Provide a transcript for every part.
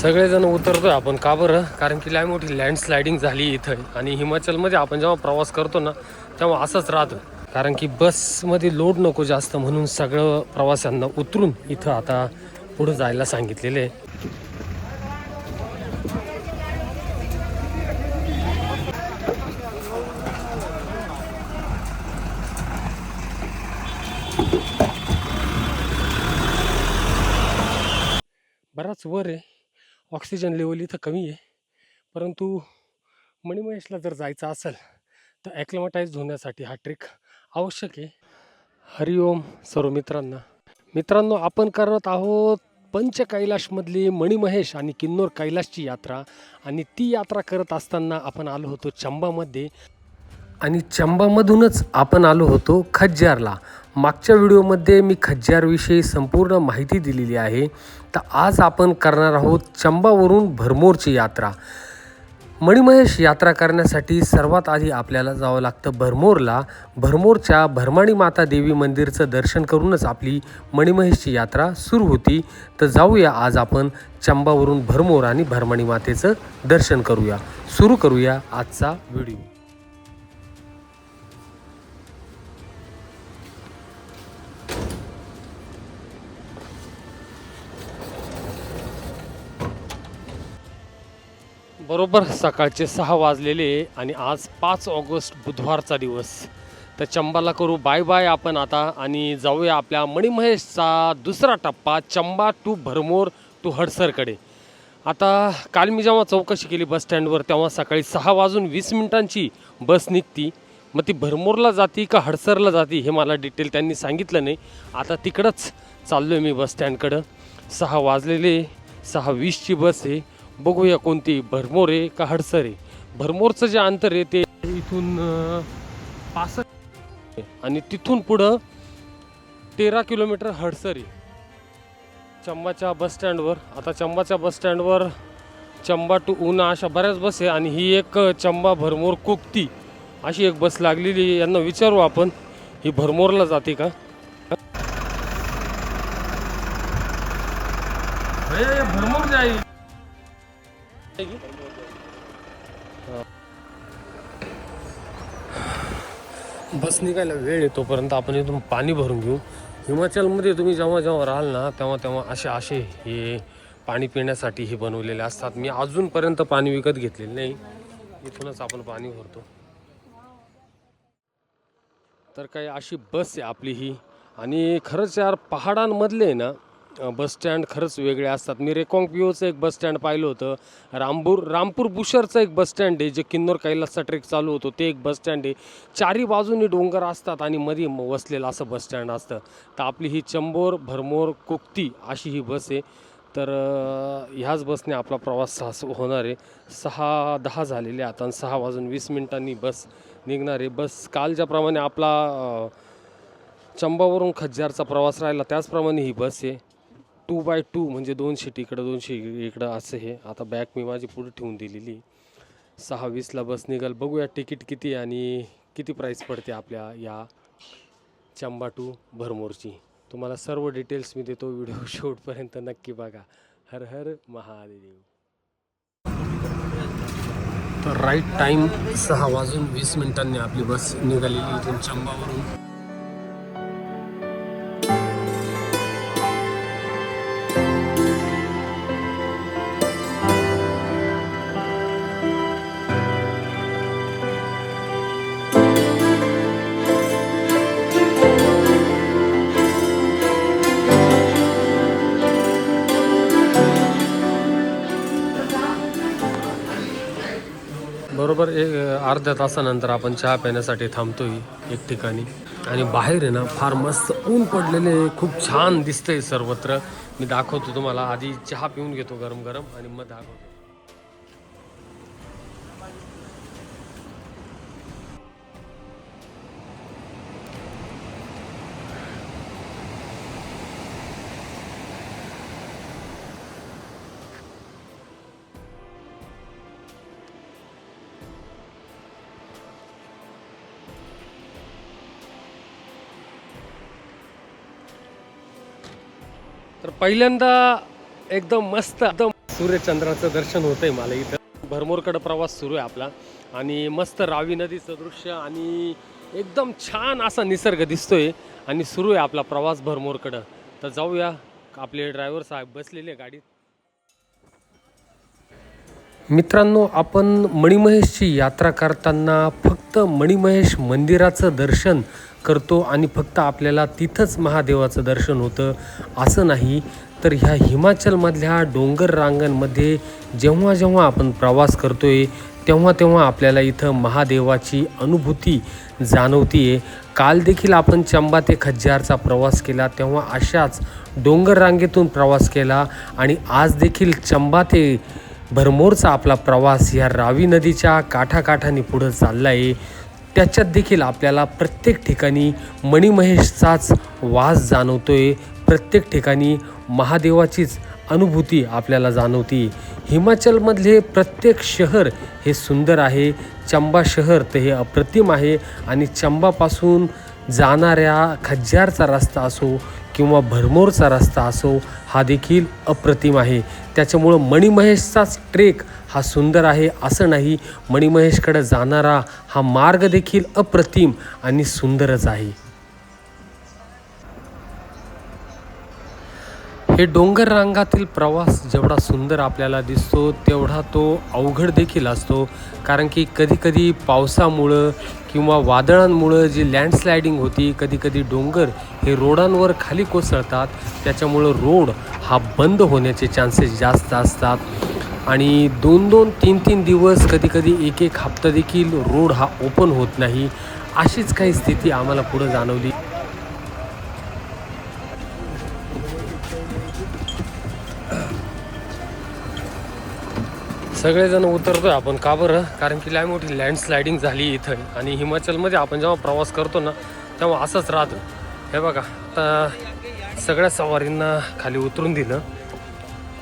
सगळेजण उतरतोय आपण. का बरं? कारण की लय मोठी लँडस्लायडिंग झाली इथं. आणि हिमाचलमध्ये आपण जेव्हा प्रवास करतो ना तेव्हा असंच राहतो. कारण की बसमध्ये लोड नको जास्त म्हणून सगळं प्रवाशांना उतरून इथं आता पुढे जायला सांगितलेले आहे. बराच वर आहे. ऑक्सिजन लेवल इथं कमी आहे. परंतु मणिमहेशला जर जायचं असेल तर ॲक्लमटाईज होण्यासाठी हा ट्रेक आवश्यक आहे. हरिओम सर्व मित्रांना. मित्रांनो आपण करत आहोत पंच कैलाशमधली मणिमहेश आणि किन्नोर कैलाशची यात्रा. आणि ती यात्रा करत असताना आपण आलो होतो चंबामध्ये. आणि चंबामधूनच आपण आलो होतो खज्जारला. मागच्या व्हिडिओमध्ये मी खज्जारविषयी संपूर्ण माहिती दिलेली आहे. तर आज आपण करणार आहोत चंबावरून भरमोरची यात्रा. मणिमहेश यात्रा करण्यासाठी सर्वात आधी आपल्याला जावं लागतं भरमोरला. भरमोरच्या भरमाणी माता देवी मंदिरचं दर्शन करूनच आपली मणिमहेशची यात्रा सुरू होती. तर जाऊया आज आपण चंबावरून भरमोर आणि भरमाणी मातेचं दर्शन करूया. सुरू करूया आजचा व्हिडिओ. बरोबर सकाळचे सहा वाजलेले आणि आज पाच ऑगस्ट बुधवारचा दिवस. तर चंबाला करू बाय बाय आपण आता आणि जाऊया आपल्या मणिमहेशचा दुसरा टप्पा चंबा टू भरमोर टू हडसरकडे. आता काल मी जेव्हा चौकशी केली बस स्टँडवर तेव्हा सकाळी सहा वाजून वीस मिनिटांची बस निघती. मग ती भरमोरला जाती का हडसरला जाती हे मला डिटेल त्यांनी सांगितलं नाही. आता तिकडंच चाललो आहे मी बस स्टँडकडं. सहा वाजलेले सहा वीसची बस आहे. बघूया कोणती. भरमोर आहे का हडसर आहे? भरमोरचं जे अंतर आहे ते इथून पासष्ट आणि तिथून पुढं तेरा किलोमीटर हडसर आहे. चंबाच्या बस स्टँडवर. आता चंबाच्या बस स्टँडवर चंबा टू उना अशा बऱ्याच बस आहे आणि ही एक चंबा भरमोर कुकती अशी एक बस लागलेली आहे. यांना विचारू आपण ही भरमोरला जाते का? बस निघायला वेळ येतोपर्यंत तोपर्यंत आपण इथून पाणी भरून घेऊ. हिमाचलमध्ये तुम्ही जेव्हा जेव्हा राहाल ना तेव्हा तेव्हा असे असे हे पाणी पिण्यासाठी हे बनवलेले असतात. मी अजूनपर्यंत पाणी विकत घेतलेलं नाही. इथूनच आपण पाणी भरतो. तर काही अशी बस आहे आपली ही. आणि खरंच यार पहाडांमधले आहे ना बसस्टँड बस स्टँड खरंच वेगळे असतात. मी रेकॉंग पिओचं एक बस स्टँड पाहिलं होतं. रामपूर रामपूर बुशरचं एक बसस्टँड आहे जे किन्नौर कैलासचा ट्रेक चालू होतो. ते एक बस स्टँड आहे. चारी बाजूनी डोंगर असतात आणि मध्ये वसलेलं असं बसस्टँड असतं. तर आपली ही चंबोर भरमोर कोकती अशी ही बस आहे. तर ह्याच बसने आपला प्रवास सहा होणार आहे. सहा दहा झालेले आता आणि सहा वाजून वीस मिनिटांनी बस निघणार आहे. बस काल ज्याप्रमाणे आपला चंबावरून खज्जारचा प्रवास राहिला. त्याचप्रमाणे ही बस आहे. टू बाय टू म्हणजे दोनशे तिकडं दोनशे इकडं असं हे. आता बॅग मी माझी पुढे ठेवून दिलेली. सहा वीसला बस निघाल. बघूया तिकीट किती आणि किती प्राईस पडते आपल्या या चंबा टू भरमोरची. तुम्हाला सर्व डिटेल्स मी देतो व्हिडिओ शेवटपर्यंत नक्की बघा. हर हर महादेव. तर राईट टाईम सहा वाजून वीस मिनिटांनी आपली बस निघालेली इथून चंबावरून. बरोबर एक अर्ध्या तासानंतर आपण चहा पिण्यासाठी थांबतोय एक ठिकाणी. आणि बाहेर आहे ना फार मस्त ऊन पडलेले खूप छान दिसतंय सर्वत्र. मी दाखवतो तुम्हाला. आधी चहा पिऊन घेतो गरम गरम आणि मग दाखवतो. तर पहिल्यांदा एकदम मस्त एकदम सूर्यचंद्राचं दर्शन होतं आहे मला इथं. भरमोरकडं प्रवास सुरू आहे आपला. आणि मस्त रावी नदीचं दृश्य आणि एकदम छान असा निसर्ग दिसतोय. आणि सुरू आहे आपला प्रवास भरमोरकडं. तर जाऊया. आपले ड्रायव्हर साहेब बसलेले आहे गाडीत. मित्रांनो आपण मणिमहेशची यात्रा करताना फक्त मणिमहेश मंदिराचं दर्शन करतो आणि फक्त आपल्याला तिथंच महादेवाचं दर्शन होतं असं नाही. तर ह्या हिमाचलमधल्या डोंगर रांगांमध्ये जेव्हा जेव्हा आपण प्रवास करतो आहे तेव्हा तेव्हा आपल्याला इथं महादेवाची अनुभूती जाणवतीये. काल देखील आपण चंबा ते खज्जारचा प्रवास केला तेव्हा अशाच डोंगर रांगेतून प्रवास केला आणि आज देखील चंबा ते भरमोरचा आपला प्रवास ह्या रावी नदीच्या काठाकाठाने पुढं चालला आहे त्याच्यात देखील आपल्याला प्रत्येक ठिकाणी मणिमहेशचाच वास जाणवतो आहे प्रत्येक ठिकाणी महादेवाचीच अनुभूती आपल्याला जाणवती. हिमाचलमधले प्रत्येक शहर हे सुंदर आहे. चंबा शहर तर हे अप्रतिम आहे. आणि चंबापासून जाणाऱ्या खज्जारचा रस्ता असो किंवा भरमोरचा रस्ता असो हा देखील अप्रतिम आहे. त्याच्यामुळं मणिमहेशचाच ट्रेक हा सुंदर आहे असं नाही. मणिमहेशकडं जाणारा हा मार्ग देखील अप्रतिम आणि सुंदरच आहे. हे डोंगर रांगातील प्रवास जेवढा सुंदर आपल्याला दिसतो तेवढा तो अवघड देखील असतो. कारण की कधीकधी पावसामुळं किंवा वादळांमुळं जी लँडस्लायडिंग होती कधीकधी डोंगर हे रोडांवर खाली कोसळतात. त्याच्यामुळं रोड हा बंद होण्याचे चान्सेस जास्त असतात. आणि दोन दोन तीन तीन दिवस कधीकधी एक एक हप्ता देखील रोड हा ओपन होत नाही. अशीच काही स्थिती आम्हाला पुढं जाणवली. सगळेजण उतरतोय आपण. का बरं? कारण की लय मोठी लँडस्लायडिंग झाली इथं. आणि हिमाचलमध्ये आपण जेव्हा प्रवास करतो ना तेव्हा असंच राहतो. हे बघा आता सगळ्या सवारींना खाली उतरून दिलं.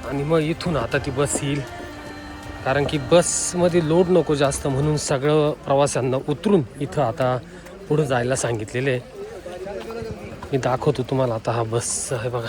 आणि मग इथून आता ती बस येईल. कारण की बसमध्ये लोड नको जास्त म्हणून सगळं प्रवाशांना उतरून इथं आता पुढं जायला सांगितलेलं आहे. मी दाखवतो तुम्हाला आता हा बस. आहे बघा.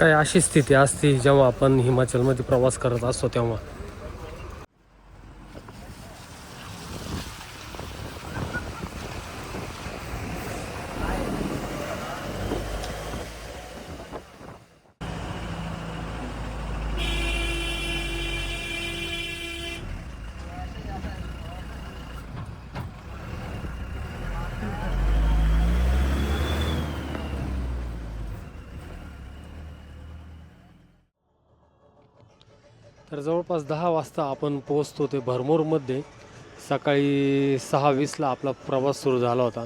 काही अशी स्थिती असते जेव्हा आपण हिमाचलमध्ये प्रवास करत असतो तेव्हा? तर जवळपास दहा वाजता आपण पोहोचतो ते भरमोरमध्ये. सकाळी सहा वीसला आपला प्रवास सुरू झाला होता.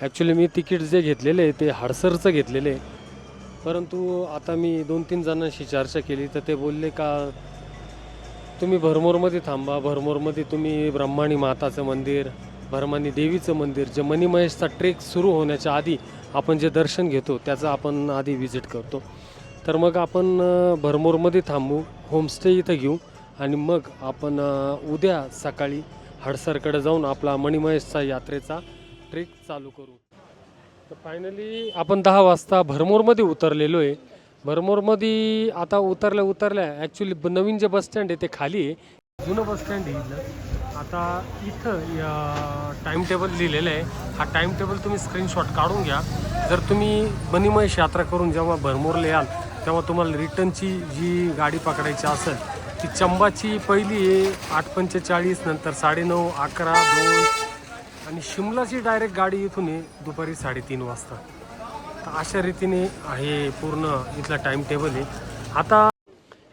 ॲक्च्युली मी तिकीट जे घेतलेले आहे ते हडसरचं घेतलेले परंतु आता मी दोन तीन जणांशी चर्चा केली तर ते बोलले का तुम्ही भरमोरमध्ये थांबा. भरमोरमध्ये तुम्ही ब्रह्माणी माताचं मंदिर भरमानी देवीचं मंदिर जे मणिमहेशचा ट्रेक सुरू होण्याच्या आधी आपण जे दर्शन घेतो त्याचं आपण आधी व्हिजिट करतो. तर मग आपण भरमोरमध्ये थांबू. होमस्टे इथं घेऊ. आणि मग आपण उद्या सकाळी हडसरकडे जाऊन आपला मणिमहेशचा यात्रेचा ट्रेक चालू करू. तर फायनली आपण दहा वाजता भरमोरमध्ये उतरलेलो आहे. भरमोरमध्ये आता उतरल्या उतरल्या ॲक्च्युली नवीन जे बस स्टँड आहे ते खाली आहे. जुनं बसस्टँड आहे इथलं. आता इथं टाईम टेबल लिहिलेलं आहे. हा टाईम टेबल तुम्ही स्क्रीनशॉट काढून घ्या. जर तुम्ही मणिमहेश यात्रा करून जेव्हा भरमोरला याल तेव्हा तुम्हाला रिटर्नची जी गाडी पकडायची असेल ती चंबाची पहिली आहे आठ पंचेचाळीस नंतर साडेनऊ अकरा दोन. आणि शिमलाची डायरेक्ट गाडी इथून आहे दुपारी साडेतीन वाजता. तर अशा रीतीने आहे पूर्ण इथला टाईम टेबल आहे. आता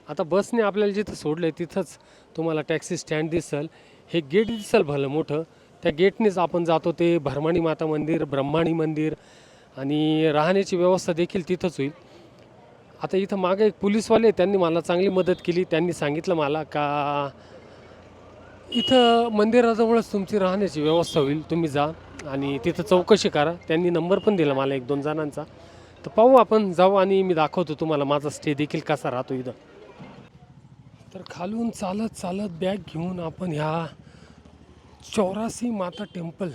आता बसने आपल्याला जिथं सोडलं आहे तिथंच तुम्हाला टॅक्सी स्टँड दिसेल. हे गेट दिसेल भलं मोठं. त्या गेटनेच आपण जातो ते भरमाणी माता मंदिर ब्रह्माणी मंदिर आणि राहण्याची व्यवस्था देखील तिथंच होईल. आता इथं मागे एक पोलीसवाले त्यांनी मला चांगली मदत केली त्यांनी सांगितलं मला का इथं मंदिराजवळच तुमची राहण्याची व्यवस्था होईल तुम्ही जा आणि तिथं चौकशी करा. त्यांनी नंबर पण दिला मला एक दोन जणांचा. तर पाहू आपण जाऊ आणि मी दाखवतो तुम्हाला माझा स्टे देखील कसा राहतो इथं. तर खालून चालत चालत बॅग घेऊन आपण ह्या चौरासी माता टेम्पल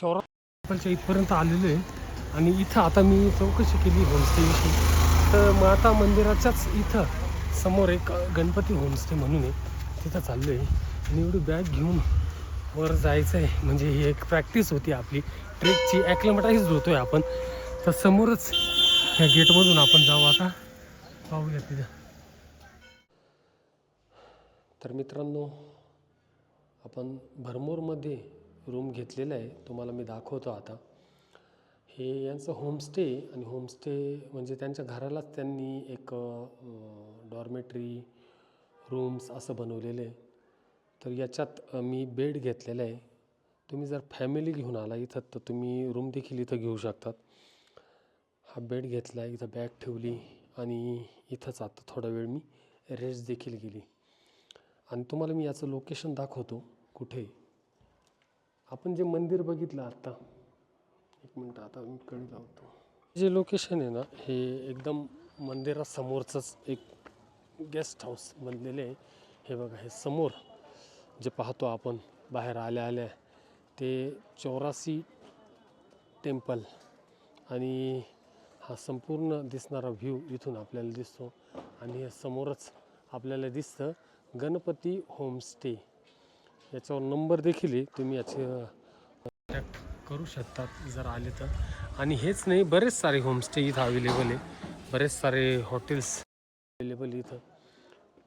चौरा टेम्पलच्या इथपर्यंत आलेलो आहे. आणि इथं आता मी चौकशी केली होमस्टेविषयी. तर माता मंदिराच्याच इथं समोर एक गणपती होमस्टे म्हणून आहे. तिथं चाललो आहे आणि एवढी बॅग घेऊन वर जायचं आहे म्हणजे ही एक प्रॅक्टिस होती आपली. ट्रेकची ॲक्लमटाईज आहे आपण. तर समोरच ह्या गेटमधून आपण जाऊ आता. पाहूया तिथं. तर मित्रांनो आपण भरमोरमध्ये रूम घेतलेला आहे. तुम्हाला मी दाखवतो आता. हे यांचं होमस्टे आणि होमस्टे म्हणजे त्यांच्या घरालाच त्यांनी एक डॉर्मेटरी रूम्स असं बनवलेलं आहे. तर याच्यात मी बेड घेतलेला आहे. तुम्ही जर फॅमिली घेऊन आला इथं तर तुम्ही रूम देखील इथं घेऊ शकतात. हा बेड घेतला इथं बॅग ठेवली आणि इथंच आता थोडा वेळ मी रेस्ट देखील गेली आणि तुम्हाला मी याचं लोकेशन दाखवतो कुठे. आपण जे मंदिर बघितलं आत्ता एक मिनटं आता मी कळी लावतो. जे लोकेशन आहे ना हे एकदम मंदिरासमोरचंच एक गेस्ट हाऊस बनलेले आहे. हे बघा हे समोर जे पाहतो आपण बाहेर आल्या आल्या ते चौरासी टेम्पल आणि हा संपूर्ण दिसणारा व्ह्यू इथून आपल्याला दिसतो. आणि हे समोरच आपल्याला दिसतं गणपती होमस्टे याच्यावर नंबर देखील आहे. तुम्ही याचे करू शकतात जर आले तर. आणि हेच नाही बरेच सारे होमस्टे इथं अवेलेबल आहे. बरेच सारे हॉटेल्स अवेलेबल इथं.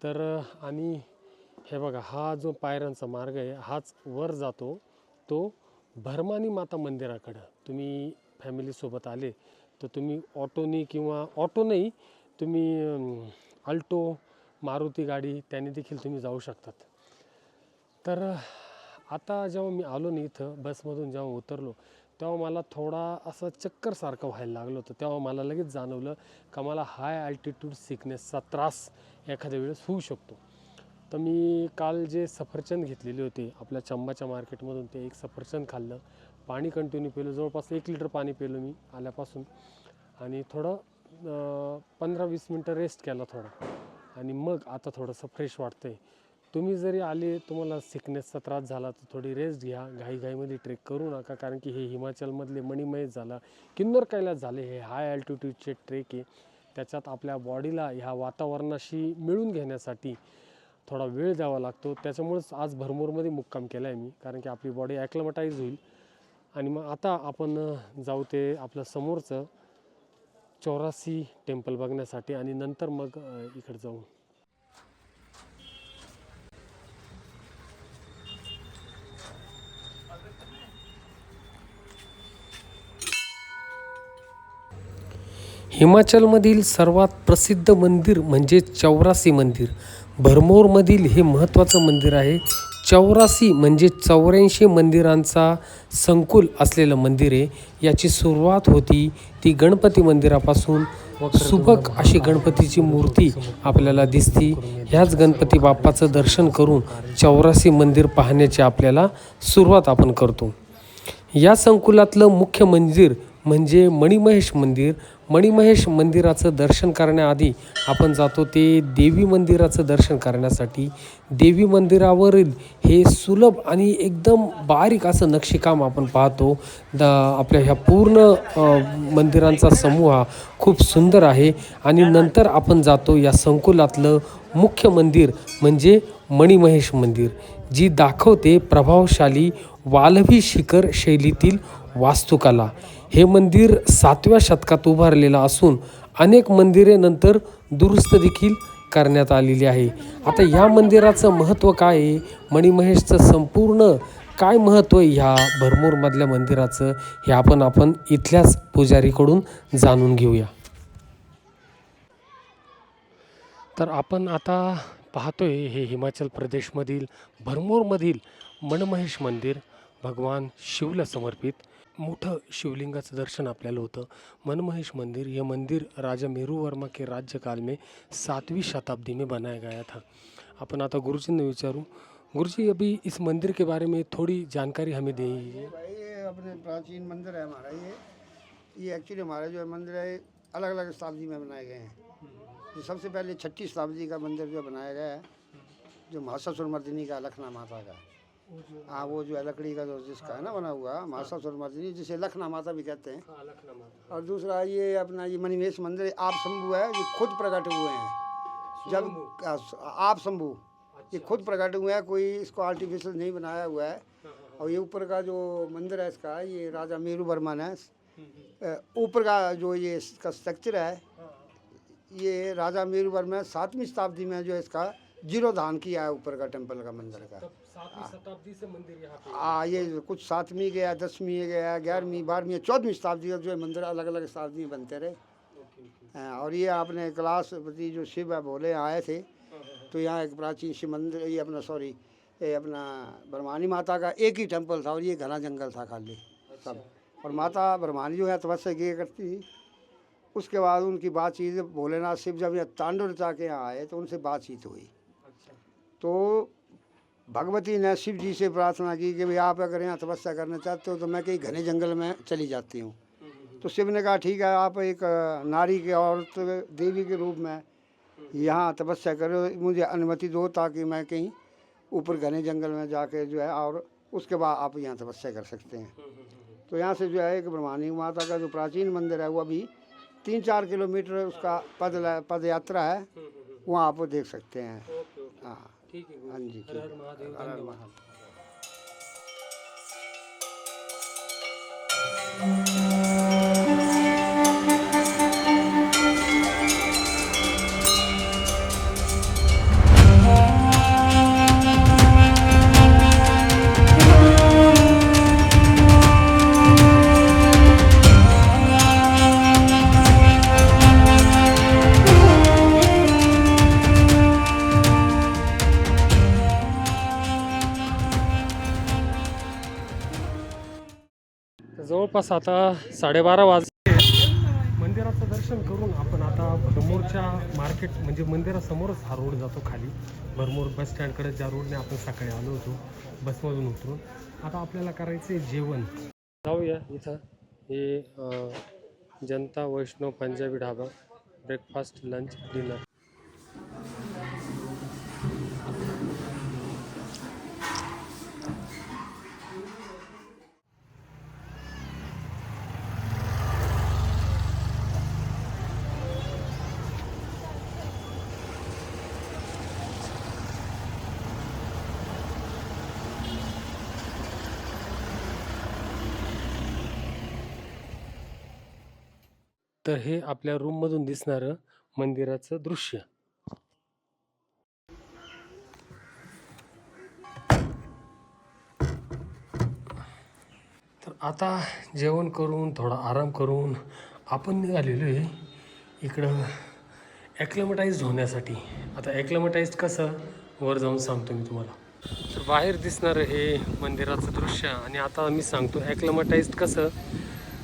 तर आणि हे बघा हा जो पायऱ्यांचा मार्ग आहे हाच वर जातो. तो भरमानी माता मंदिराकडं. तुम्ही फॅमिलीसोबत आले तर तुम्ही ऑटोनी किंवा ऑटो नाही तुम्ही अल्टो मारुती गाडी त्याने देखील तुम्ही जाऊ शकतात. तर आता जेव्हा मी आलो ना इथं बसमधून जेव्हा उतरलो तेव्हा मला थोडा असं चक्करसारखं व्हायला लागलं होतं. तेव्हा मला लगेच जाणवलं का मला हाय अल्टिट्यूड सिकनेसचा त्रास एखाद्या वेळेस होऊ शकतो. तर मी काल जे सफरचंद घेतलेले होते आपल्या चंबाच्या मार्केटमधून ते एक सफरचंद खाल्लं. पाणी कंटिन्यू पिलं. जवळपास एक लिटर पाणी पिलं मी आल्यापासून. आणि थोडं पंधरा वीस मिनटं रेस्ट केला थोडा. आणि मग आता थोडंसं फ्रेश वाटतं आहे तुम्ही जरी आले तुम्हाला सिकनेसचा त्रास झाला तर थोडी रेस्ट घ्या. घाईघाईमध्ये ट्रेक करू नका कारण की हे हिमाचलमधले मणिमय झाला किन्नर कैलास झाले हे हाय अल्टिट्यूडचे ट्रेक आहे. त्याच्यात आपल्या बॉडीला ह्या वातावरणाशी मिळून घेण्यासाठी थोडा वेळ द्यावा लागतो. त्याच्यामुळेच आज भरमोरमध्ये मुक्काम केला आहे मी कारण की आपली बॉडी ॲक्लमटाईज होईल. आणि मग आता आपण जाऊ ते आपलं समोरचं चौरासी टेम्पल बघण्यासाठी आणि नंतर मग इकडे जाऊ. हिमाचलमधील सर्वात प्रसिद्ध मंदिर म्हणजे चौरासी मंदिर. भरमोरमधील हे महत्त्वाचं मंदिर आहे. चौरासी म्हणजे चौऱ्याऐंशी मंदिरांचा संकुल असलेलं मंदिर आहे. याची सुरुवात होती ती गणपती मंदिरापासून. सुबक अशी गणपतीची मूर्ती आपल्याला दिसती. ह्याच गणपती बाप्पाचं दर्शन करून चौरासी मंदिर पाहण्याची आपल्याला सुरुवात आपण करतो. या संकुलातलं मुख्य मंदिर म्हणजे मणिमहेश मंदिर. मणिमहेश मंदिराचं दर्शन करण्याआधी आपण जातो ते देवी मंदिराचं दर्शन करण्यासाठी. देवी मंदिरावरील हे सुलभ आणि एकदम बारीक असं नक्षीकाम आपण पाहतो. द आपल्या ह्या पूर्ण मंदिरांचा समूह हा खूप सुंदर आहे. आणि नंतर आपण जातो या संकुलातलं मुख्य मंदिर म्हणजे मणिमहेश मंदिर जी दाखवते प्रभावशाली वालवी शिखर शैलीतील वास्तुकला. हे मंदिर सातव्या शतकात उभारलेलं असून अनेक मंदिरे नंतर दुरुस्त देखील करण्यात आलेली आहे. आता या मंदिराचं महत्त्व काय आहे? मणिमहेशचं संपूर्ण काय महत्त्व आहे ह्या भरमूरमधल्या मंदिराचं? हे आपण आपण इथल्याच पुजारीकडून जाणून घेऊया. तर आपण आता पाहतोय हे हिमाचल प्रदेशमधील भरमूरमधील मणमहेश मंदिर भगवान शिवला समर्पित. मोठं शिवलिंगाचं दर्शन आपल्याला होतं. मनमहेश मंदिर ये मंदिर राजा मेरू वर्मा के राज्यकाल में सातवीं शताब्दी में बनाया गया था अपन आता गुरुजी ने विचारू गुरुजी अभी इस मंदिर के बारे में थोड़ी जानकारी हमें दे भाई ये अपने प्राचीन मंदिर है हमारा ये। ये एक्चुअली हमारा जो है मंदिर है अलग अलग शताब्दी में बनाए गए हैं। जो सबसे पहले छठी शताब्दी का मंदिर जो बनाया गया है जो महासासुर मर्दिनी का लखना माता का हाँ वो जो है लकड़ी का जो जिसका है ना बना हुआ महासासुर मर्दिनी जिसे लखना माता भी कहते हैं। और दूसरा ये अपना ये मणिमेश मंदिर आप शंभु है ये खुद प्रकट हुए हैं। जब आप शंभु ये खुद प्रकट हुए हैं कोई इसको आर्टिफिशियल नहीं बनाया हुआ है। और ये ऊपर का जो मंदिर है इसका ये राजा मीरू वर्मा ने ऊपर का जो ये इसका स्ट्रक्चर है ये राजा मीरू वर्मा सातवीं शताब्दी में जो इसका जीरोधान किया है ऊपर का टेंपल का मंदिर का। शताब्दी से मंदिर यहाँ हाँ ये कुछ सातवीं गया दसवीं गया ग्यारहवीं बारहवीं चौदहवीं शताब्दी का जो है मंदिर अलग अलग शताब्दी में बनते रहे। हाँ, और ये आपने कैलाशपति जो शिव है भोले आए थे तो यहाँ एक प्राचीन शिव मंदिर ये अपना सॉरी ये अपना ब्रह्मानी माता का एक ही टेंपल था और ये घना जंगल था खाली सब। और माता ब्रह्मानी जो है तपस्या किया करती थी। उसके बाद उनकी बातचीत भोलेनाथ शिव जब यहाँ तांडव रचा के यहाँ आए तो उनसे बातचीत हुई। तो भगवती ने शिव जी से प्रार्थना की कि भाई आप अगर यहाँ तपस्या करना चाहते हो तो मैं कहीं घने जंगल में चली जाती हूँ। तो शिव ने कहा ठीक है आप एक नारी के औरत देवी के रूप में यहाँ तपस्या करो। मुझे अनुमति दो ताकि मैं कहीं ऊपर घने जंगल में जाके जो है और उसके बाद आप यहाँ तपस्या कर सकते हैं। तो यहाँ से जो है एक ब्रह्मानी माता का जो प्राचीन मंदिर है वो अभी तीन चार किलोमीटर उसका पद पद यात्रा है वहाँ आप देख सकते हैं। हाँ। ठीक है हाँ जी हर हर महादेव हर हर धन्यवाद। महादेव। जवळपास आता साडेबारा वाजले मंदिराचं दर्शन करून आपण आता भरमोरच्या मार्केट म्हणजे मंदिरासमोरच हा रोड जातो खाली. भरमोर बस स्टँडकडे ज्या रोडने आपण सकाळी आलो होतो बसमधून उतरून. आता आपल्याला करायचं आहे जेवण. जाऊया इथं. हे Janata Vaishnav Punjabi dhaba. Breakfast lunch dinner हे आपल्या रूममधून दिसणारं मंदिराचं दृश्य. तर आता जेवण करून थोडा आराम करून आपण निघालेलो आहे इकडं ॲक्लमटाईज होण्यासाठी. आता ॲक्लमटाईज कसं? वर जाऊन सांगतो मी तुम्हाला. तर बाहेर दिसणारं हे मंदिराचं दृश्य आणि आता मी सांगतो ॲक्लमटाईज कसं?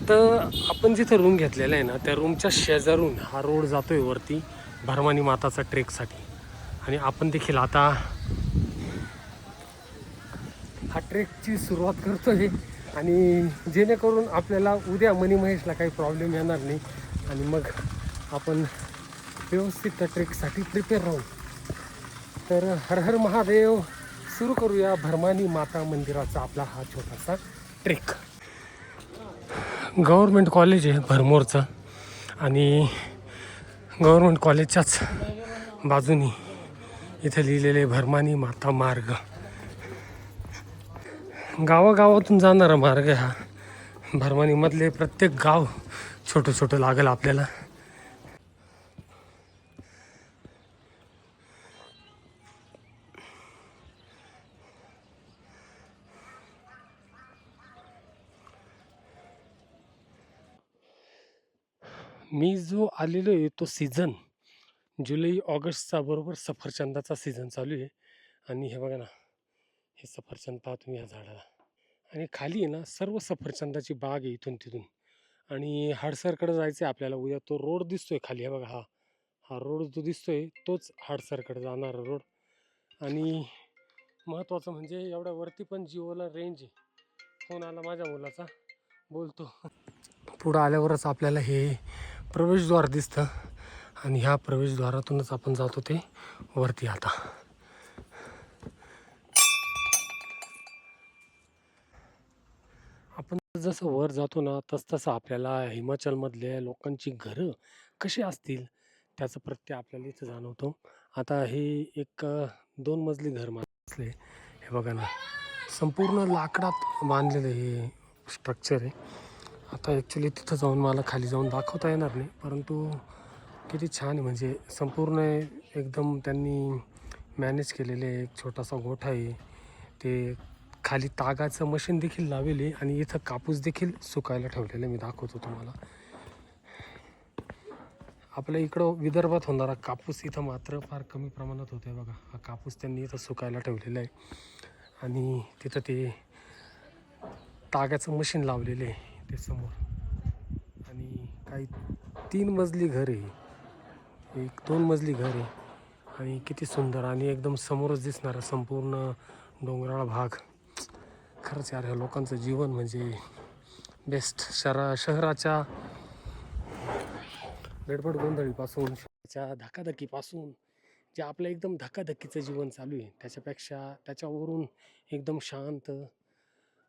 तर आपण जिथं रूम घेतलेला आहे ना त्या रूमच्या शेजारून हा रोड जातो आहे वरती भरमानी माताचा ट्रेकसाठी. आणि आपण देखील आता हा ट्रेकची सुरुवात करतो आहे आणि जेणेकरून आपल्याला उद्या मनी महेशला काही प्रॉब्लेम येणार नाही. आणि मग आपण व्यवस्थित त्या ट्रेकसाठी प्रिपेअर राहू. तर हर हर महादेव सुरू करूया भरमानी माता मंदिराचा आपला हा छोटासा ट्रेक गव्हर्मेंट कॉलेज आहे भरमोरचं. आणि गव्हर्मेंट कॉलेजच्याच बाजूनी इथं लिहिलेले भरमानी माता मार्ग. गावागावातून जाणारा मार्ग हा. भरमानीमधले प्रत्येक गाव छोटं छोटं लागेल आपल्याला. मी जो आलेलो आहे तो सीझन जुलै ऑगस्टचा बरोबर सफरचंदाचा सीझन चालू आहे. आणि हे बघा ना हे सफरचंद पाहा तुम्ही या झाडाला. आणि खाली आहे ना सर्व सफरचंदाची बाग आहे इथून तिथून. आणि हाडसरकडं जायचं आहे आपल्याला. उद्या तो रोड दिसतो आहे खाली हे बघा हा. हा रोड जो दिसतो आहे तोच हाडसरकडं जाणारा रोड. आणि महत्त्वाचं म्हणजे एवढ्या वरती पण जिओला रेंज आहे. फोन आला माझ्या मुलाचा. बोलतो. पुढं आल्यावरच आपल्याला हे प्रवेशद्वार दिसतं. आणि ह्या प्रवेशद्वारातूनच आपण जातो ते वरती आता. आपण जसं वर जातो ना तस तसं आपल्याला हिमाचलमधल्या लोकांची घरं कशी असतील त्याचं प्रत्यय आपल्याला इथं जाणवतो. आता हे एक दोन मजली घर असले. हे बघा ना संपूर्ण लाकडात बांधलेलं हे स्ट्रक्चर आहे. आता ॲक्च्युली तिथं जाऊन मला खाली जाऊन दाखवता येणार नाही परंतु किती छान आहे. म्हणजे संपूर्ण एकदम त्यांनी मॅनेज केलेले एक छोटासा गोठा आहे. ते खाली तागाचं मशीन देखील लावले आहे आणि इथं कापूस देखील सुकायला ठेवलेलं मी दाखवतो तुम्हाला. आपल्या इकडं विदर्भात होणारा कापूस इथं मात्र फार कमी प्रमाणात होतो आहे बघा. हा कापूस त्यांनी इथं सुकायला ठेवलेला आहे. आणि तिथं ते तागाचं मशीन लावलेलं आहे. ते समोर. आणि काही तीन मजली घर आहे. एक दोन मजली घर आहे. आणि किती सुंदर आणि एकदम समोरच दिसणारा संपूर्ण डोंगराळ भाग. खरंच यार ह्या लोकांचं जीवन म्हणजे बेस्ट शहरा शहराच्या गडबड गोंधळीपासून शहराच्या धकाधकीपासून जे आपलं एकदम धकाधकीचं जीवन चालू आहे त्याच्यापेक्षा त्याच्यावरून एकदम शांत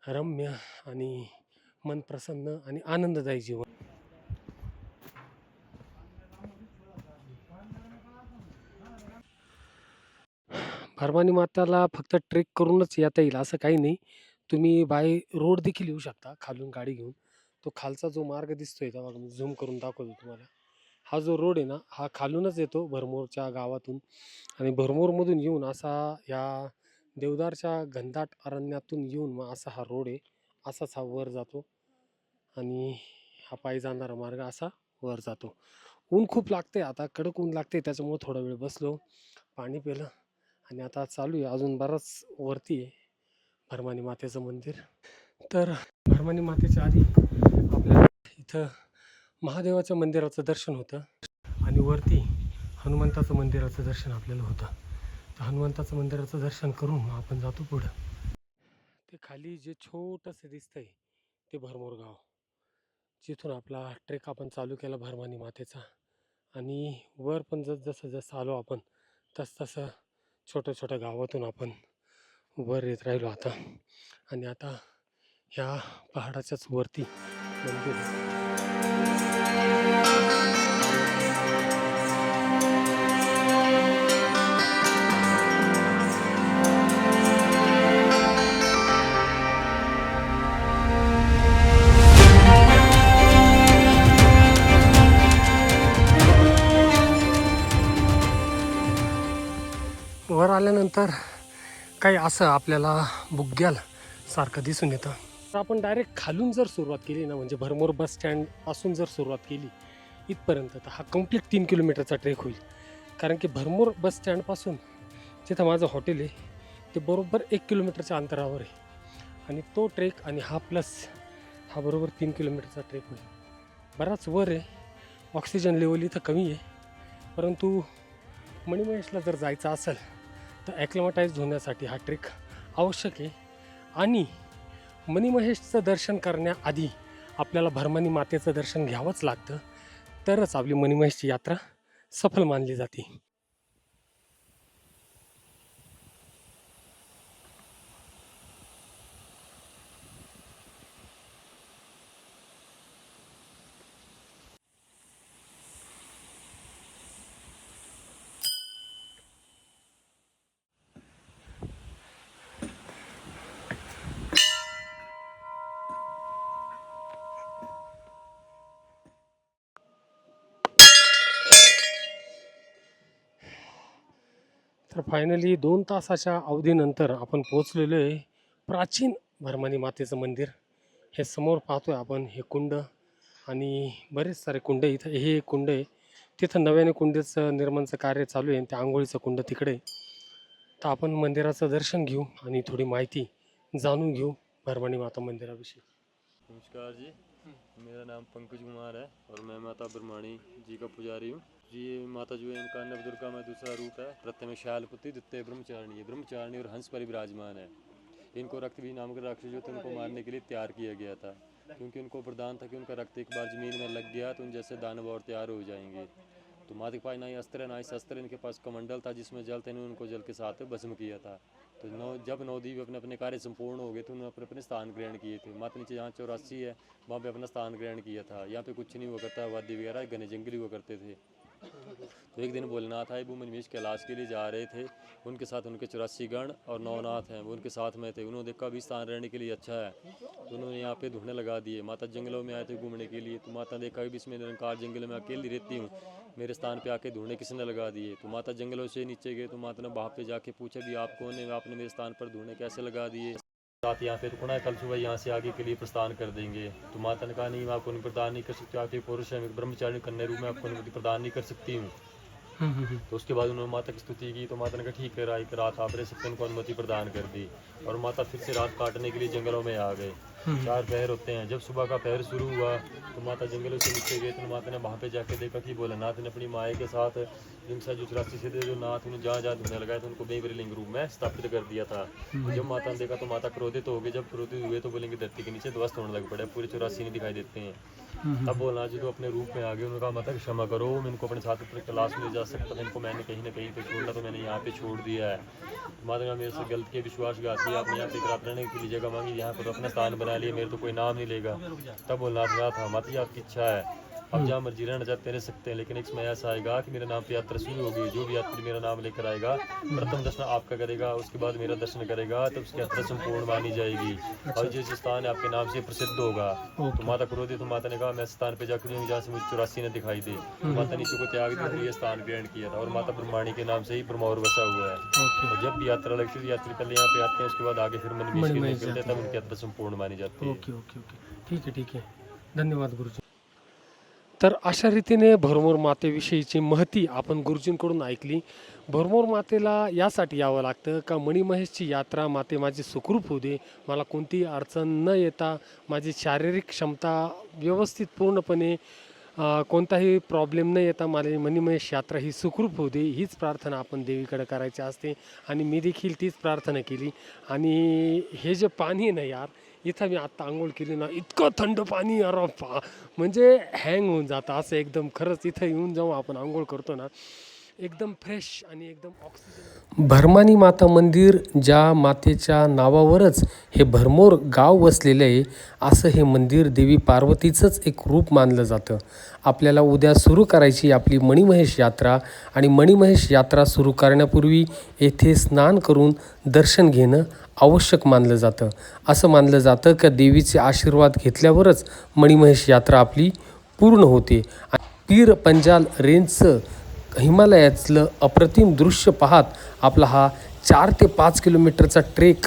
रम्य आणि मन प्रसन्न आणि आनंददायी जीवन. भरमानी माताला फक्त ट्रेक करूनच येता येईल असं काही नाही. तुम्ही बाय रोड देखील येऊ शकता खालून गाडी घेऊन. तो खालचा जो मार्ग दिसतोय त्या बघा मी झूम करून दाखवतो तुम्हाला. हा जो रोड आहे ना हा खालूनच येतो भरमोरच्या गावातून. आणि भरमोरमधून येऊन असा या देवदारच्या घनदाट अरण्यातून येऊन मग असा हा रोड आहे. असाच हा वर जातो. आणि हा पायी जाणारा मार्ग असा वर जातो. ऊन खूप लागते आता कडक ऊन लागते त्याच्यामुळं थोडा वेळ बसलो पाणी पिलं आणि आता चालू आहे. अजून बराच वरती आहे भरमानी मातेचं मंदिर. तर भरमानी मातेच्या आधी आपल्याला इथं महादेवाच्या मंदिराचं दर्शन होतं आणि वरती हनुमंताचं मंदिराचं दर्शन आपल्याला होतं. तर हनुमंताचं मंदिराचं दर्शन करून मग आपण जातो पुढं. खाली जे छोटंसं दिसतंय ते भरमोर गाव. जिथून आपला ट्रेक आपण चालू केला भरमानी मातेचा. आणि वर पण जस जसं जसं आलो आपण तस तसं छोट्या छोट्या गावातून आपण वर येत राहिलो आता. आणि आता ह्या पहाडाच्याच वरती मंदिर वर आल्यानंतर काही असं आपल्याला बुग्याल सारखं दिसून येतं. तर आपण डायरेक्ट खालून जर सुरुवात केली ना म्हणजे भरमोर बस स्टँडपासून जर सुरुवात केली इथपर्यंत तर हा कंप्लीट तीन किलोमीटरचा ट्रेक होईल. कारण की भरमोर बस स्टँडपासून जिथं माझं हॉटेल आहे ते बरोबर एक किलोमीटरच्या अंतरावर आहे. आणि तो ट्रेक आणि हा प्लस हा बरोबर तीन किलोमीटरचा ट्रेक होईल. बराच वर आहे. ऑक्सिजन लेवल इथं कमी आहे. परंतु मणिमहेशला जर जायचं असेल तर ॲक्लमटाईज होण्यासाठी हा ट्रेक आवश्यक आहे. आणि मणिमहेशचं दर्शन करण्याआधी आपल्याला भरमणी मातेचं दर्शन घ्यावंच लागतं. तरच आपली मणिमहेशची यात्रा सफल मानली जाते. तर फायनली दोन तासाच्या अवधीनंतर आपण पोचलेलो आहे प्राचीन भरमानी मातेचं मंदिर. हे समोर पाहतोय आपण हे कुंड आणि बरेच सारे कुंड इथं हे एक कुंड आहे. तिथं नव्याने कुंडीचं निर्माणचं कार्य चालू आहे आणि त्या आंघोळीचं कुंड तिकडे तर आपण मंदिराचं दर्शन घेऊ आणि थोडी माहिती जाणून घेऊ भरमानी माता मंदिराविषयी. नमस्कार जी. मेरा नाम पंकज कुमार है और मैं माता ब्रह्माणी जी का पुजारी हूँ। ये माता जो है, इनका नव दुर्गा में दूसरा रूप है। प्रथम शैलपुत्री द्वितीय ब्रह्मचारिणी ब्रह्मचारिणी और हंस पर विराजमान है। इनको रक्त भी नामक राक्षस जो थे, उनको मारने के लिए तैयार किया गया था। क्योंकि उनको प्रदान था कि उनका रक्त एक बार ज़मीन में लग गया तो उन जैसे दानव और तैयार हो जाएँगे। तो माता के पास ना ही अस्त्र, ना ही शस्त्र, इनके पास कमंडल था, जिसमें जल थे उनको जल के साथ भस्म किया था। तो नौ, जब नवदीप अपने अपने कार्य संपूर्ण हो गए थे, उन्होंने अपने अपने स्थान ग्रहण किए थे। माता नीचे जहाँ चौरासी है, वहाँ पे अपना स्थान ग्रहण किया था। यहाँ पे कुछ नहीं हुआ करता, वाद्य वगैरह, घने जंगली हुआ करते थे। तो एक दिन भोलेनाथ आए, वो मनमेश कैलाश के लिए जा रहे थे। उनके साथ उनके चौरासी गण और नौनाथ हैं। वो उनके साथ में थे। उन्होंने देखा भी स्थान रहने के लिए अच्छा है। तो उन्होंने यहाँ पे ढूँढने लगा दिए। माता जंगलों में आए थे घूमने के लिए। तो माता ने देखा कि इसमें निरंकार जंगल में अकेली रहती हूँ। मेरे स्थान पे आके ढूँढने किसने लगा दिए। तो माता जंगलों से नीचे गए। तो माता ने वहाँ पे जाके पूछा भी आप कौन है? आपने मेरे स्थान पर ढूँढने कैसे लगा दिए? रात यहाँ पे रुकना है कल सुबह यहाँ से आगे के लिए प्रस्थान कर देंगे। तो माता ने कहा नहीं मैं आपको नहीं प्रदान नहीं कर सकती आपके पुरुष है ब्रह्मचारी कन्या रूप में आपको अनुमति प्रदान नहीं कर सकती हूँ। तो उसके बाद उन्होंने माता की स्तुति की तो माता ने कहा ठीक है रात रात आप रह सकते उनको अनुमति प्रदान कर दी। और माता फिर से रात काटने के लिए जंगलों में आ गए। चार पहर होते हैं। जब सुबह का पहर शुरू हुआ तो माता जंगलों से नीचे गए तो माता ने वहाँ पे जाके देखा कि भोलेनाथ ने अपनी माए के साथ जिनसा जो चौरासी से थे जो नाथ उन्हें जहाँ जहाँ धुने लगाए तो उनको बेबरी लिंग रूप में स्थापित कर दिया था। जब माता ने देखा तो माता क्रोधित हो गई। जब क्रोधित हुए तो बोलेंगे धरती के नीचे ध्वस्त होने लग पड़े पूरे चौरासी नहीं दिखाई देते हैं। तब भोलेनाथ जी तो अपने रूप में आ गए उन्होंने कहा माता क्षमा करो मैं इनको अपने साथ अपने क्लास में जा सकता था इनको मैंने कहीं ना कहीं पे छोड़ना तो मैंने यहाँ पे छोड़ दिया है। माता ने मेरे से गलत के विश्वासघात किया आपने यहाँ पे एक रहने के लिए जगह मांगी, यहाँ पर अपना स्थान बना लिया, मेरे तो कोई नाम नहीं लेगा। तब वो कहा था, माता आपकी इच्छा है। अब जहाँ मर्ज़ी रहना चाहते रह सकते हैं लेकिन एक समय ऐसा आएगा कि मेरे नाम पे यात्रा शुरू होगी जो भी यात्री मेरा नाम लेकर आएगा प्रथम दर्शन आपका करेगा उसके बाद मेरा दर्शन करेगा तब उसकी यात्रा संपूर्ण मानी जाएगी। और जिस स्थान आपके नाम से प्रसिद्ध होगा तो माता क्रोधित तो माता ने कहा मैं स्थान पे जाकर जहाँ से मुझे चौरासी ने दिखाई दे। तो माता नीचे को त्याग दिया तो ये स्थान ग्रहण किया था और माता ब्रह्माणी के नाम से ही ब्रह्मौर बसा हुआ है। और जब भी यात्रा लगती है यात्री पहले यहाँ पे आते हैं उसके बाद आगे फिर मन हैं तब उनकी यात्रा संपूर्ण मानी जाती है। ठीक आहे ठीक आहे धन्यवाद गुरुजी। तर अशा रीतीने भरमोर मातेविषयीची महती आपण गुरुजींकडून ऐकली. भरमोर मातेला यासाठी यावं लागतं का मणिमहेशची यात्रा माते माझी सुखरूप होऊ दे मला कोणतीही अडचण न येता माझी शारीरिक क्षमता व्यवस्थित पूर्णपणे कोणताही प्रॉब्लेम न येता मला मणिमहेश यात्रा ही सुखरूप होऊ दे हीच प्रार्थना आपण देवीकडे करायची असते. आणि मी देखील तीच प्रार्थना केली. आणि हे जे पाणी आहे ना यार इथं मी आत्ता आंघोळ केली ना इतकं थंड पाणी अरे पा म्हणजे हँग होऊन जातं असं एकदम. खरंच इथं येऊन जाऊ आपण आंघोळ करतो ना एकदम फ्रेश आणि एकदम ऑक्सिजन भरमानी माता मंदिर ज्या मातेच्या नावावरच हे भरमोर गाव वसलेलं आहे असं हे मंदिर देवी पार्वतीचंच एक रूप मानलं जातं. आपल्याला उद्या सुरू करायची आपली मणिमहेश यात्रा आणि मणिमहेश यात्रा सुरू करण्यापूर्वी येथे स्नान करून दर्शन घेणं आवश्यक मानलं जातं. असं मानलं जातं का देवीचे आशीर्वाद घेतल्यावरच मणिमहेश यात्रा आपली पूर्ण होते. पीर पंजाल रेंजचं हिमालयातलं अप्रतिम दृश्य पाहत आपला हा चार ते पाच किलोमीटरचा ट्रेक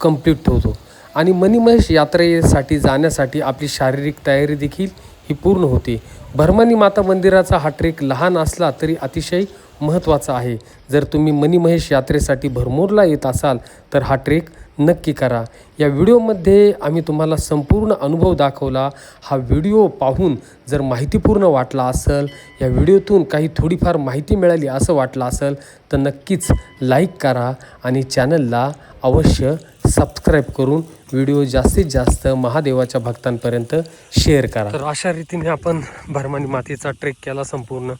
कंप्लीट होतो आणि मणिमहेश यात्रेसाठी जाण्यासाठी आपली शारीरिक तयारी देखील ही पूर्ण होते. भरमणी माता मंदिराचा हा ट्रेक लहान असला तरी अतिशय महत्त्वाचा आहे. जर तुम्ही मणिमहेश यात्रेसाठी भरमोरला येत असाल तर हा ट्रेक नक्की करा. या व्हिडिओमध्ये आम्ही तुम्हाला संपूर्ण अनुभव दाखवला. हा व्हिडिओ पाहून जर माहितीपूर्ण वाटला असेल या व्हिडिओतून काही थोडीफार माहिती मिळाली असं वाटलं असेल तर नक्कीच लाईक करा आणि चॅनलला अवश्य सबस्क्राईब करून व्हिडिओ जास्तीत जास्त महादेवाच्या भक्तांपर्यंत शेअर करा. तर अशा रीतीने आपण भरमानी मातेचा ट्रेक केला संपूर्ण.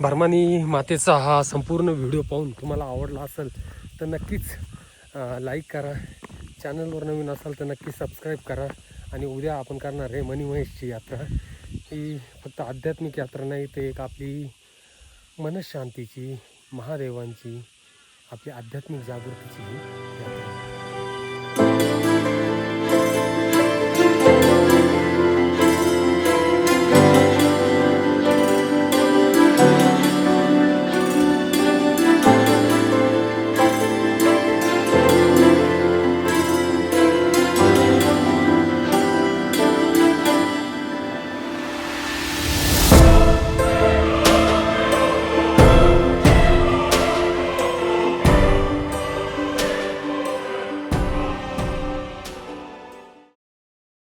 भरमानी मातेचा हा संपूर्ण व्हिडिओ पाहून तुम्हाला आवडला असेल तर नक्कीच लाईक करा. चॅनलवर नवीन असाल तर नक्की सबस्क्राईब करा. आणि उद्या आपण करणार आहे मणिमहेशची यात्रा. ही फक्त आध्यात्मिक यात्रा नाही ते एक आपली मनशांतीची महादेवांची आपली आध्यात्मिक जागृतीची यात्रा.